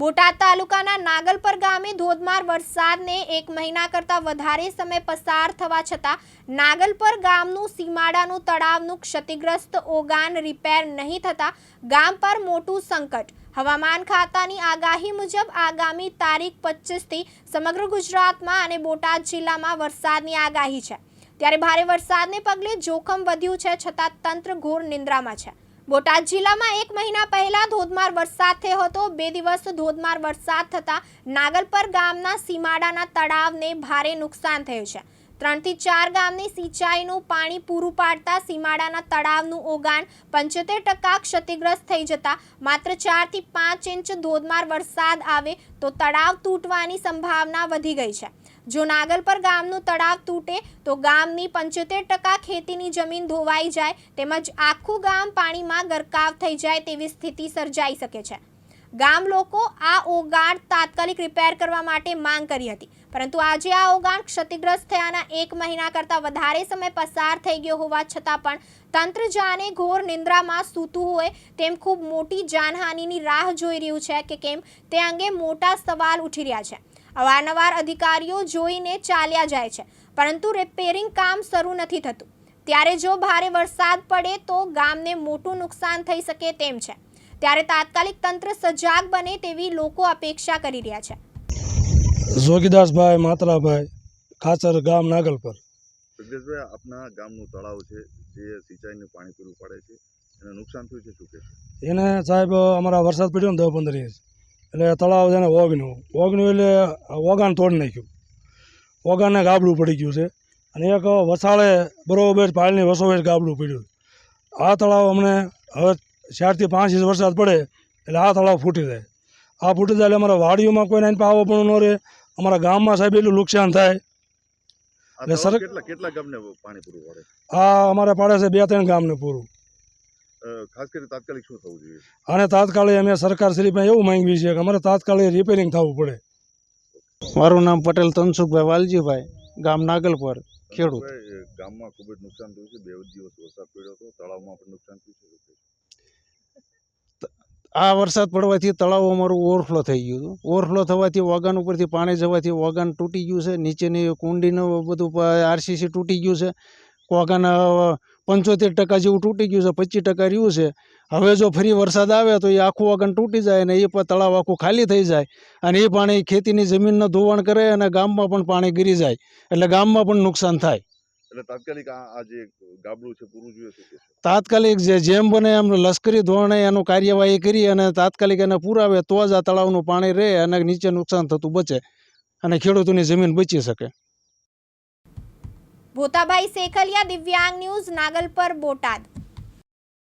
બોટાદ તાલુકાના નાગલપર ગામે ધોધમાર વરસાદને એક મહિના કરતાં વધારે સમય પસાર થવા છતાં નાગલપર ગામનું સીમાડાનું તળાવનું ક્ષતિગ્રસ્ત ઓગાન રિપેર નહીં થતાં ગામ પર મોટું સંકટ. હવામાન ખાતાની આગાહી મુજબ આગામી તારીખ પચીસથી સમગ્ર ગુજરાતમાં અને બોટાદ જિલ્લામાં વરસાદની આગાહી છે. ત્યારે ભારે વરસાદને પગલે જોખમ વધ્યું છે છતાં તંત્ર ઘોર નિંદ્રામાં છે. બોટાદ જિલ્લામાં એક મહિના પહેલા ધોધમાર વરસાદ થયો હતો. બે દિવસ ધોધમાર વરસાદ થતાં નાગલપર ગામના સીમાડાના તળાવને ભારે નુકસાન થયું છે. ત્રણથી ચાર ગામની સિંચાઈનું પાણી પૂરું પાડતા સીમાડાના તળાવનું ઓગાણ પંચોતેર ટકા ક્ષતિગ્રસ્ત થઈ જતા માત્ર ચારથી પાંચ ઇંચ ધોધમાર વરસાદ આવે તો તળાવ તૂટવાની સંભાવના વધી ગઈ છે. જો નાગલપર ગામનું તળાવ તૂટે, તો ગામની પંચોતેર ટકા ખેતીની જમીન ધોવાઈ જાય તેમજ આખું ગામ પાણીમાં ગરકાવ થઈ જાય તેવી સ્થિતિ સર્જાઈ શકે છે. ગામ લોકો આ ઓગાણ તાત્કાલિક રિપેર કરવા માટે માંગ કરી હતી. પરંતુ આજે આ ઓગાણ ક્ષતિગ્રસ્ત થયાના એક મહિના કરતાં વધારે સમય પસાર થઈ ગયો હોવા છતાં પણ તંત્ર જાને ઘોર નિંદ્રામાં સૂતું હોય તેમ ખૂબ મોટી જાનહાનિની રાહ જોઈ રહ્યું છે કે કેમ તે અંગે મોટા સવાલ ઉઠી રહ્યા છે. અવારનવાર અધિકારીઓ જોઈને ચાલ્યા જાય છે પરંતુ રિપેરિંગ કામ શરૂ નથી થતું. ત્યારે જો ભારે વરસાદ પડે તો ગામને મોટું નુકસાન થઈ શકે તેમ છે. ત્યારે તાત્કાલિક તંત્ર સજાગ બને તેવી લોકો અપેક્ષા કરી રહ્યા છે. જોગીદાસભાઈ માતરાભાઈ ખાચર ગામ નાગલ પર જગદીશભાઈ આપના ગામનું તળાવ છે જે સિંચાઈનું પાણી પૂરું પાડે છે એને નુકસાન થયું છે શું કે એને સાહેબ અમારા વરસાદ પડ્યો ને દસ પંદર ઇંચ એટલે તળાવ છે ને ઓગણ્યું ઓગણ્યું એટલે ઓગાન તોડી નાખ્યું. ઓગાનને ગાબડું પડી ગયું છે. અને એક વસાળે બરોબર પાણીની વસોવેચ ગાબડું પડ્યું. આ તળાવ અમને હવે ચારથી પાંચ ઇંચ વરસાદ પડે એટલે આ તળાવ ફૂટી જાય. આ ફૂટી જાય એટલે અમારા વાડીઓમાં કોઈને આને પાવો પણ ન રહે. અમારા ગામમાં સાહેબ એટલું નુકસાન થાય. એટલે સર- કેટલા કેટલા ગામને પાણી પૂરું પડે? આ અમારે પાડે છે બે ત્રણ ગામને પૂરું. ખાસ કરીને તાત્કાલિક શું થવું જોઈએ? અને તાત્કાલિક અમે સરકાર શ્રી પાસે એવું માંગવી છે કે અમારે તાત્કાલિક રિપેરિંગ થવું પડે. મારું નામ પટેલ તનસુખભાઈ વાલજીભાઈ ગામ નાગલપર ખેડૂત. ગામમાં ખૂબ જ નુકસાન થયું છે. બે દિવસ વરસાદ પડ્યો હતો. તળાવમાં પણ નુકસાન થયું છે આ વરસાદ પડવાથી તળાવ અમારું ઓવરફ્લો થઈ ગયું હતું. ઓવરફ્લો થવાથી વાગન ઉપરથી પાણી જવાથી વાગન તૂટી ગયું છે. નીચેની કુંડીનું બધું આરસીસી તૂટી ગયું છે. વાગાન પંચોતેર ટકા જેવું તૂટી ગયું છે પચીસ ટકા રહ્યું છે. હવે જો ફરી વરસાદ આવે તો એ આખું આગળ તૂટી જાય અને એ પણ તળાવ આખું ખાલી થઈ જાય. અને એ પાણી ખેતીની જમીનનું ધોવાણ કરે અને ગામમાં પણ પાણી ગીરી જાય. એટલે ગામમાં પણ નુકસાન થાય. એટલે તાત્કાલિક આ આ જે ગાબડું છે પૂરું જોઈએ શું તાત્કાલિક જે જેમ બને એમ લશ્કરી ધોરણે એનું કાર્યવાહી કરી અને તાત્કાલિક એને પુરાવે તો જ આ તળાવનું પાણી રહે અને નીચે નુકસાન થતું બચે અને ખેડૂતોની જમીન બચી શકે. ભોતાભાઈ શેખલિયા દિવ્યાંગ ન્યૂઝ નાગલપર બોટાદ